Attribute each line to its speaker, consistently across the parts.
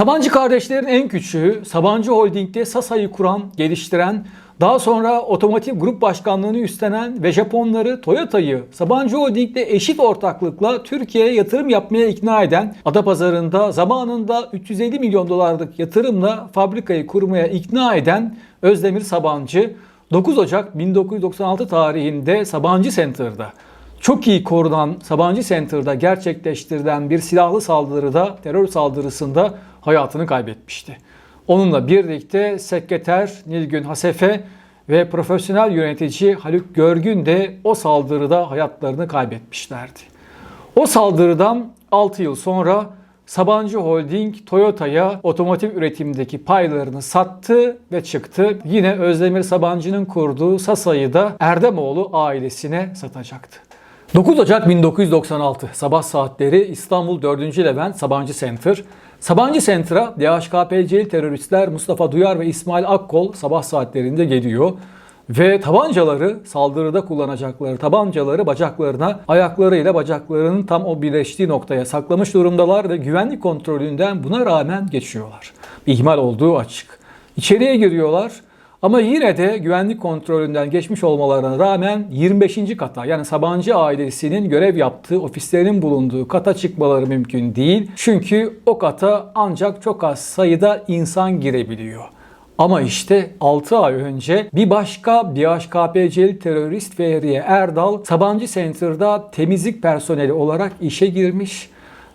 Speaker 1: Sabancı kardeşlerin en küçüğü, Sabancı Holding'de Sasa'yı kuran, geliştiren, daha sonra otomotiv grup başkanlığını üstlenen ve Japonları Toyota'yı Sabancı Holding'de eşit ortaklıkla Türkiye'ye yatırım yapmaya ikna eden, Adapazarı'nda zamanında 350 milyon dolarlık yatırımla fabrikayı kurmaya ikna eden Özdemir Sabancı, 9 Ocak 1996 tarihinde Sabancı Center'da çok iyi korunan Sabancı Center'da gerçekleştirilen bir silahlı saldırıda, terör saldırısında hayatını kaybetmişti. Onunla birlikte sekreter Nilgün Hasefe ve profesyonel yönetici Haluk Görgün de o saldırıda hayatlarını kaybetmişlerdi. O saldırıdan 6 yıl sonra Sabancı Holding Toyota'ya otomotiv üretimindeki paylarını sattı ve çıktı. Yine Özdemir Sabancı'nın kurduğu Sasa'yı da Erdemoğlu ailesine satacaktı. 9 Ocak 1996 sabah saatleri İstanbul 4. Levent Sabancı Center. Sabancı Center'a DHKPC'li teröristler Mustafa Duyar ve İsmail Akkol sabah saatlerinde geliyor. Ve tabancaları saldırıda kullanacakları tabancaları bacaklarına ayaklarıyla bacaklarının tam o birleştiği noktaya saklamış durumdalar ve güvenlik kontrolünden buna rağmen geçiyorlar. Bir ihmal olduğu açık. İçeriye giriyorlar. Ama yine de güvenlik kontrolünden geçmiş olmalarına rağmen 25. kata yani Sabancı ailesinin görev yaptığı ofislerin bulunduğu kata çıkmaları mümkün değil. Çünkü o kata ancak çok az sayıda insan girebiliyor. Ama işte 6 ay önce bir başka DHKPC'li terörist Fehriye Erdal Sabancı Center'da temizlik personeli olarak işe girmiş.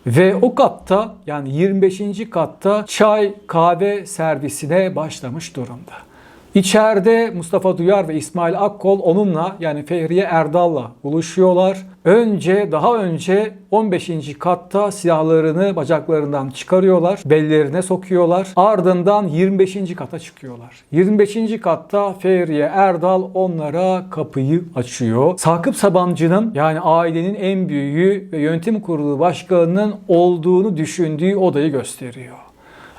Speaker 1: Ve o katta yani 25. katta çay kahve servisine başlamış durumda. İçeride Mustafa Duyar ve İsmail Akkol onunla yani Fehriye Erdal'la buluşuyorlar. Önce daha önce 15. katta silahlarını bacaklarından çıkarıyorlar. Bellerine sokuyorlar. Ardından 25. kata çıkıyorlar. 25. katta Fehriye Erdal onlara kapıyı açıyor. Sakıp Sabancı'nın yani ailenin en büyüğü ve yönetim kurulu başkanının olduğunu düşündüğü odayı gösteriyor.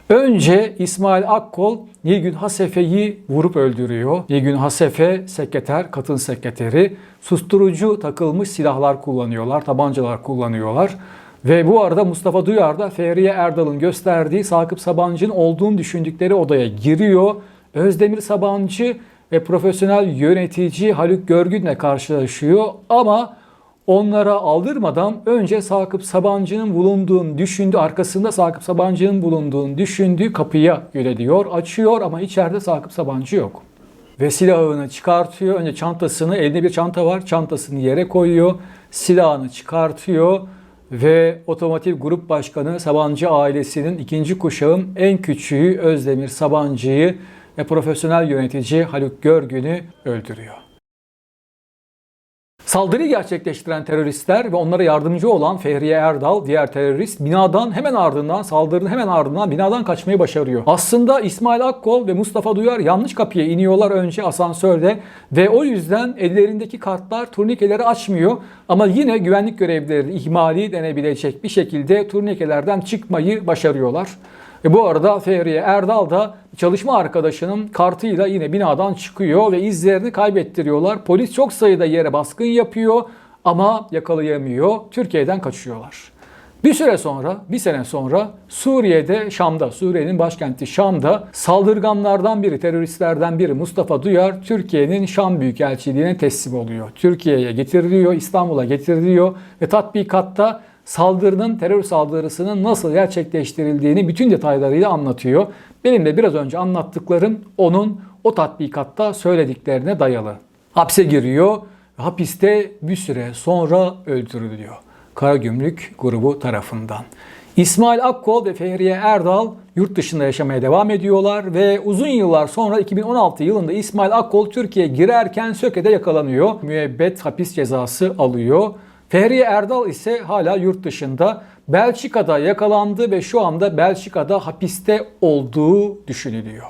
Speaker 1: Önce İsmail Akkol Nilgün Hasefe'yi vurup öldürüyor. Nilgün Hasefe sekreter, kadın sekreteri susturucu takılmış silahlar kullanıyorlar, tabancalar kullanıyorlar. Ve bu arada Mustafa Duyar da Fehriye Erdal'ın gösterdiği Sakıp Sabancı'nın olduğunu düşündükleri odaya giriyor. Özdemir Sabancı ve profesyonel yönetici Haluk Görgün'le karşılaşıyor ama onlara aldırmadan önce Sakıp Sabancı'nın bulunduğunu düşündü, arkasında Sakıp Sabancı'nın bulunduğunu düşündüğü kapıya yöneliyor, açıyor ama içeride Sakıp Sabancı yok. Ve silahını çıkartıyor. Önce çantasını, elinde bir çanta var, çantasını yere koyuyor, silahını çıkartıyor ve otomotiv grup başkanı Sabancı ailesinin ikinci kuşağın en küçüğü Özdemir Sabancı'yı ve profesyonel yönetici Haluk Görgün'ü öldürüyor. Saldırıyı gerçekleştiren teröristler ve onlara yardımcı olan Fehriye Erdal, diğer terörist, binadan hemen ardından, saldırının hemen ardından binadan kaçmayı başarıyor. Aslında İsmail Akkol ve Mustafa Duyar yanlış kapıya iniyorlar önce asansörde ve o yüzden ellerindeki kartlar turnikeleri açmıyor. Ama yine güvenlik görevlileri ihmali denebilecek bir şekilde turnikelerden çıkmayı başarıyorlar. E bu arada Fehriye Erdal da çalışma arkadaşının kartıyla yine binadan çıkıyor ve izlerini kaybettiriyorlar. Polis çok sayıda yere baskın yapıyor ama yakalayamıyor. Türkiye'den kaçıyorlar. Bir süre sonra, bir sene sonra Suriye'de, Şam'da, Suriye'nin başkenti Şam'da saldırganlardan biri, teröristlerden biri Mustafa Duyar Türkiye'nin Şam Büyükelçiliğine teslim oluyor. Türkiye'ye getiriliyor, İstanbul'a getiriliyor ve tatbikatta saldırının, terör saldırısının nasıl gerçekleştirildiğini bütün detaylarıyla anlatıyor. Benim de biraz önce anlattıklarım onun o tatbikatta söylediklerine dayalı. Hapse giriyor, hapiste bir süre sonra öldürülüyor. Karagümrük grubu tarafından. İsmail Akkol ve Fehriye Erdal yurt dışında yaşamaya devam ediyorlar ve uzun yıllar sonra 2016 yılında İsmail Akkol Türkiye'ye girerken Söke'de yakalanıyor. Müebbet hapis cezası alıyor. Fehriye Erdal ise hala yurt dışında. Belçika'da yakalandı ve şu anda Belçika'da hapiste olduğu düşünülüyor.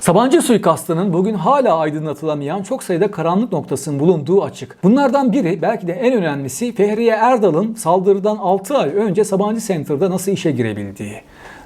Speaker 1: Sabancı suikastının bugün hala aydınlatılamayan çok sayıda karanlık noktasının bulunduğu açık. Bunlardan biri belki de en önemlisi Fehriye Erdal'ın saldırıdan 6 ay önce Sabancı Center'da nasıl işe girebildiği.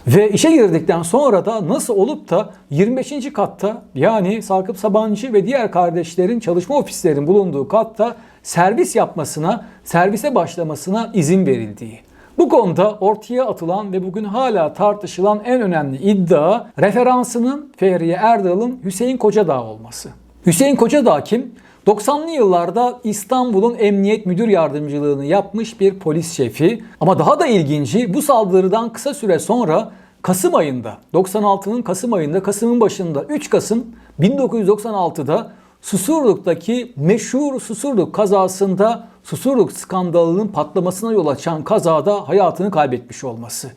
Speaker 1: Ve işe girdikten sonra da nasıl olup da 25. katta yani Sakıp Sabancı ve diğer kardeşlerin çalışma ofislerinin bulunduğu katta servis yapmasına, servise başlamasına izin verildiği. Bu konuda ortaya atılan ve bugün hala tartışılan en önemli iddia referansının Fehriye Erdal'ın Hüseyin Kocadağ olması. Hüseyin Kocadağ kim? 90'lı yıllarda İstanbul'un emniyet müdür yardımcılığını yapmış bir polis şefi. Ama daha da ilginci bu saldırıdan kısa süre sonra Kasım ayında, 96'nın Kasım ayında, Kasım'ın başında 3 Kasım 1996'da Susurluk'taki meşhur Susurluk kazasında Susurluk skandalının patlamasına yol açan kazada hayatını kaybetmiş olması.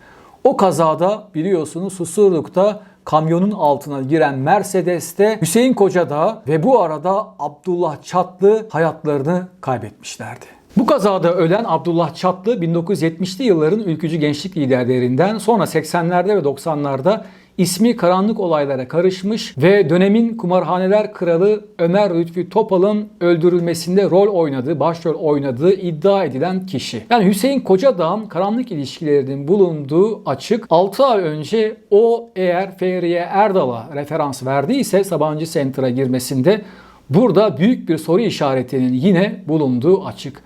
Speaker 1: O kazada biliyorsunuz Susurluk'ta kamyonun altına giren Mercedes'te Hüseyin Kocadağ ve bu arada Abdullah Çatlı hayatlarını kaybetmişlerdi. Bu kazada ölen Abdullah Çatlı 1970'li yılların ülkücü gençlik liderlerinden sonra 80'lerde ve 90'larda ismi karanlık olaylara karışmış ve dönemin kumarhaneler kralı Ömer Lütfi Topal'ın öldürülmesinde rol oynadığı, başrol oynadığı iddia edilen kişi. Yani Hüseyin Kocadağ'ın karanlık ilişkilerinin bulunduğu açık. 6 ay önce o eğer Fehriye Erdal'a referans verdiyse Sabancı Center'a girmesinde burada büyük bir soru işaretinin yine bulunduğu açık.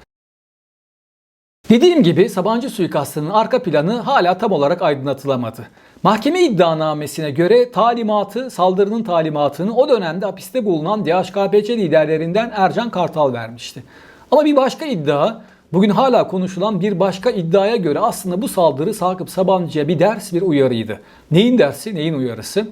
Speaker 1: Dediğim gibi Sabancı suikastının arka planı hala tam olarak aydınlatılamadı. Mahkeme iddianamesine göre talimatı, saldırının talimatını o dönemde hapiste bulunan DHKPC liderlerinden Ercan Kartal vermişti. Ama bir başka iddia, bugün hala konuşulan bir başka iddiaya göre aslında bu saldırı Sakıp Sabancı'ya bir ders, bir uyarıydı. Neyin dersi, neyin uyarısı?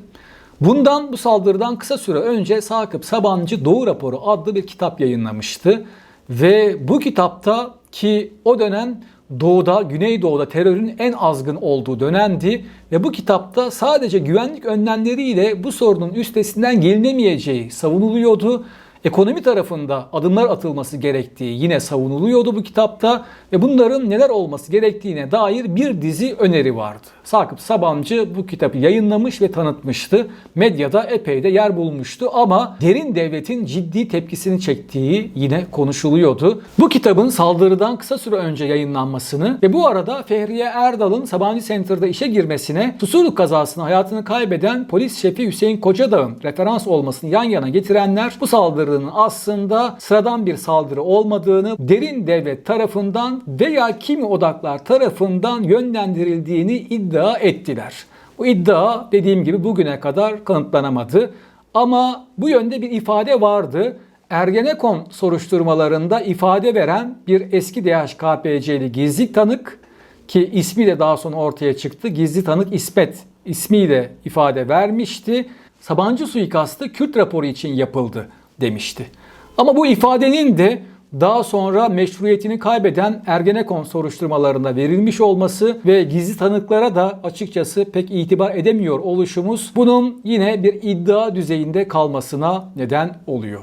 Speaker 1: Bundan bu saldırıdan kısa süre önce Sakıp Sabancı Doğu Raporu adlı bir kitap yayınlamıştı. Ve bu kitapta ki o dönem Doğu'da, Güneydoğu'da terörün en azgın olduğu dönemdi ve bu kitapta sadece güvenlik önlemleriyle bu sorunun üstesinden gelinemeyeceği savunuluyordu. Ekonomi tarafında adımlar atılması gerektiği yine savunuluyordu bu kitapta ve bunların neler olması gerektiğine dair bir dizi öneri vardı. Sakıp Sabancı bu kitabı yayınlamış ve tanıtmıştı. Medyada epey de yer bulmuştu ama derin devletin ciddi tepkisini çektiği yine konuşuluyordu. Bu kitabın saldırıdan kısa süre önce yayınlanmasını ve bu arada Fehriye Erdal'ın Sabancı Center'da işe girmesine Susurluk kazasında hayatını kaybeden polis şefi Hüseyin Kocadağ'ın referans olmasını yan yana getirenler bu saldırının aslında sıradan bir saldırı olmadığını derin devlet tarafından veya kimi odaklar tarafından yönlendirildiğini iddia ettiler. Bu iddia dediğim gibi bugüne kadar kanıtlanamadı. Ama bu yönde bir ifade vardı. Ergenekon soruşturmalarında ifade veren bir eski DHKPC'li gizli tanık ki ismi de daha sonra ortaya çıktı. Gizli tanık İsmet ismiyle ifade vermişti. Sabancı suikastı Kürt raporu için yapıldı demişti. Ama bu ifadenin de daha sonra meşruiyetini kaybeden Ergenekon soruşturmalarında verilmiş olması ve gizli tanıklara da açıkçası pek itibar edemiyor oluşumuz bunun yine bir iddia düzeyinde kalmasına neden oluyor.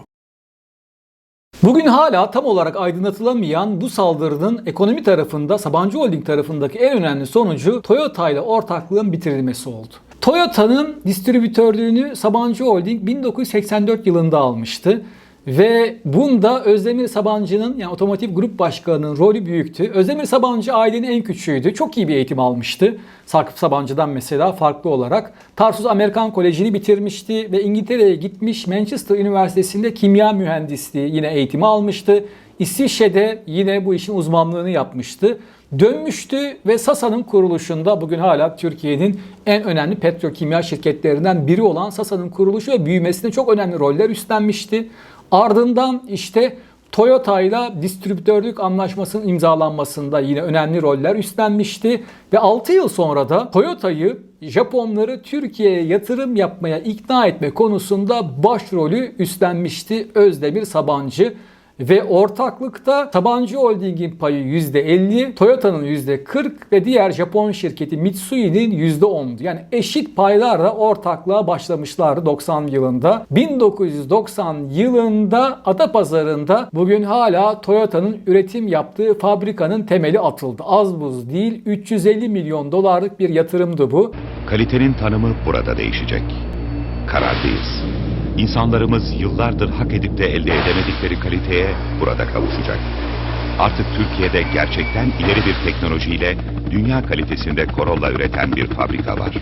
Speaker 1: Bugün hala tam olarak aydınlatılamayan bu saldırının ekonomi tarafında Sabancı Holding tarafındaki en önemli sonucu Toyota ile ortaklığın bitirilmesi oldu. Toyota'nın distribütörlüğünü Sabancı Holding 1984 yılında almıştı. Ve bunda Özdemir Sabancı'nın yani otomotiv grup başkanının rolü büyüktü. Özdemir Sabancı ailenin en küçüğüydü. Çok iyi bir eğitim almıştı. Sakıp Sabancı'dan mesela farklı olarak. Tarsus Amerikan Koleji'ni bitirmişti ve İngiltere'ye gitmiş Manchester Üniversitesi'nde kimya mühendisliği yine eğitimi almıştı. İsviçre'de yine bu işin uzmanlığını yapmıştı. Dönmüştü ve Sasa'nın kuruluşunda bugün hala Türkiye'nin en önemli petrokimya şirketlerinden biri olan Sasa'nın kuruluşu ve büyümesinde çok önemli roller üstlenmişti. Ardından işte Toyota ile distribütörlük anlaşmasının imzalanmasında yine önemli roller üstlenmişti ve 6 yıl sonra da Toyota'yı Japonları Türkiye'ye yatırım yapmaya ikna etme konusunda başrolü üstlenmişti Özdemir Sabancı. Ve ortaklıkta Sabancı Holding'in payı %50, Toyota'nın %40 ve diğer Japon şirketi Mitsui'nin %10'du. Yani eşit paylarla ortaklığa başlamışlardı 90 yılında. 1990 yılında Adapazarı'nda bugün hala Toyota'nın üretim yaptığı fabrikanın temeli atıldı. Az buz değil 350 milyon dolarlık bir yatırımdı bu.
Speaker 2: Kalitenin tanımı burada değişecek. Kararlıyız. İnsanlarımız yıllardır hak edip de elde edemedikleri kaliteye burada kavuşacak. Artık Türkiye'de gerçekten ileri bir teknolojiyle dünya kalitesinde Corolla üreten bir fabrika var.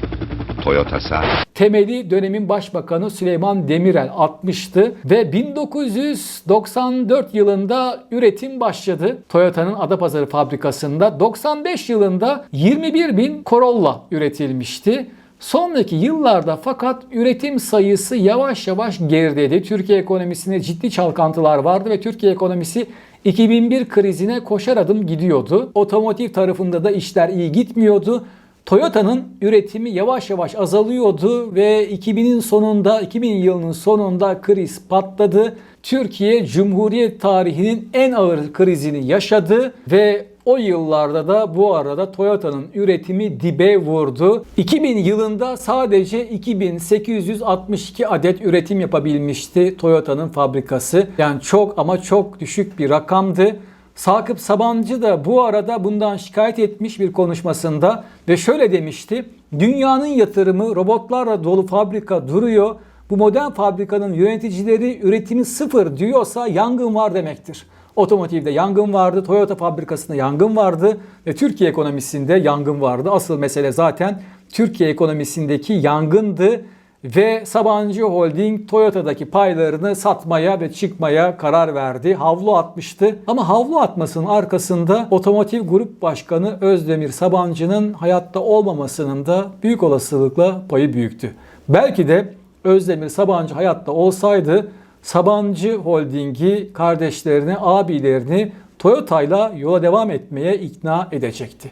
Speaker 2: Toyota'sa
Speaker 1: temeli dönemin başbakanı Süleyman Demirel atmıştı ve 1994 yılında üretim başladı. Toyota'nın Adapazarı fabrikasında 95 yılında 21 bin Corolla üretilmişti. Sonraki yıllarda fakat üretim sayısı yavaş yavaş geridedi. Türkiye ekonomisinde ciddi çalkantılar vardı ve Türkiye ekonomisi 2001 krizine koşar adım gidiyordu. Otomotiv tarafında da işler iyi gitmiyordu. Toyota'nın üretimi yavaş yavaş azalıyordu ve 2000'in sonunda 2000 yılının sonunda kriz patladı. Türkiye Cumhuriyet tarihinin en ağır krizini yaşadı ve o yıllarda da bu arada Toyota'nın üretimi dibe vurdu. 2000 yılında sadece 2862 adet üretim yapabilmişti Toyota'nın fabrikası. Yani çok ama çok düşük bir rakamdı. Sakıp Sabancı da bu arada bundan şikayet etmiş bir konuşmasında ve şöyle demişti. Dünyanın yatırımı robotlarla dolu fabrika duruyor. Bu modern fabrikanın yöneticileri üretimi sıfır diyorsa yangın var demektir. Otomotivde yangın vardı, Toyota fabrikasında yangın vardı ve Türkiye ekonomisinde yangın vardı. Asıl mesele zaten Türkiye ekonomisindeki yangındı ve Sabancı Holding Toyota'daki paylarını satmaya ve çıkmaya karar verdi. Havlu atmıştı. Ama havlu atmasının arkasında Otomotiv Grup Başkanı Özdemir Sabancı'nın hayatta olmamasının da büyük olasılıkla payı büyüktü. Belki de Özdemir Sabancı hayatta olsaydı Sabancı Holding'i, kardeşlerini, abilerini Toyota'yla yola devam etmeye ikna edecekti.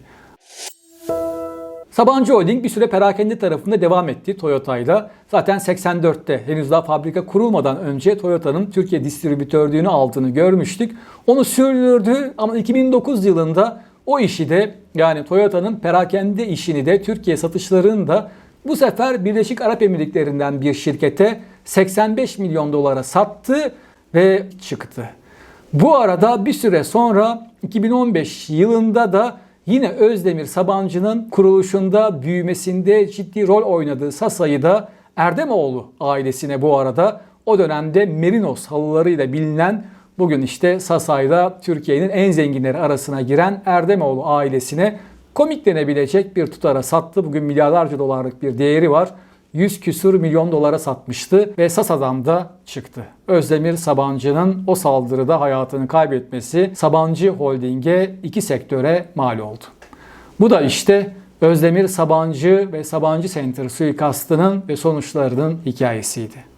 Speaker 1: Sabancı Holding bir süre perakende tarafında devam etti Toyota'yla. Zaten 84'te henüz daha fabrika kurulmadan önce Toyota'nın Türkiye distribütörlüğünü aldığını görmüştük. Onu sürdürdü ama 2009 yılında o işi de yani Toyota'nın perakende işini de Türkiye satışlarını da bu sefer Birleşik Arap Emirlikleri'nden bir şirkete 85 milyon dolara sattı ve çıktı. Bu arada bir süre sonra 2015 yılında da yine Özdemir Sabancı'nın kuruluşunda büyümesinde ciddi rol oynadığı Sasa'yı da Erdemoğlu ailesine bu arada o dönemde Merinos halılarıyla bilinen bugün işte Sasa'yla Türkiye'nin en zenginleri arasına giren Erdemoğlu ailesine komik denebilecek bir tutara sattı. Bugün milyarlarca dolarlık bir değeri var. 100 küsür milyon dolara satmıştı ve Sasa'dan da çıktı. Özdemir Sabancı'nın o saldırıda hayatını kaybetmesi Sabancı Holding'e iki sektöre mal oldu. Bu da işte Özdemir Sabancı ve Sabancı Center suikastının ve sonuçlarının hikayesiydi.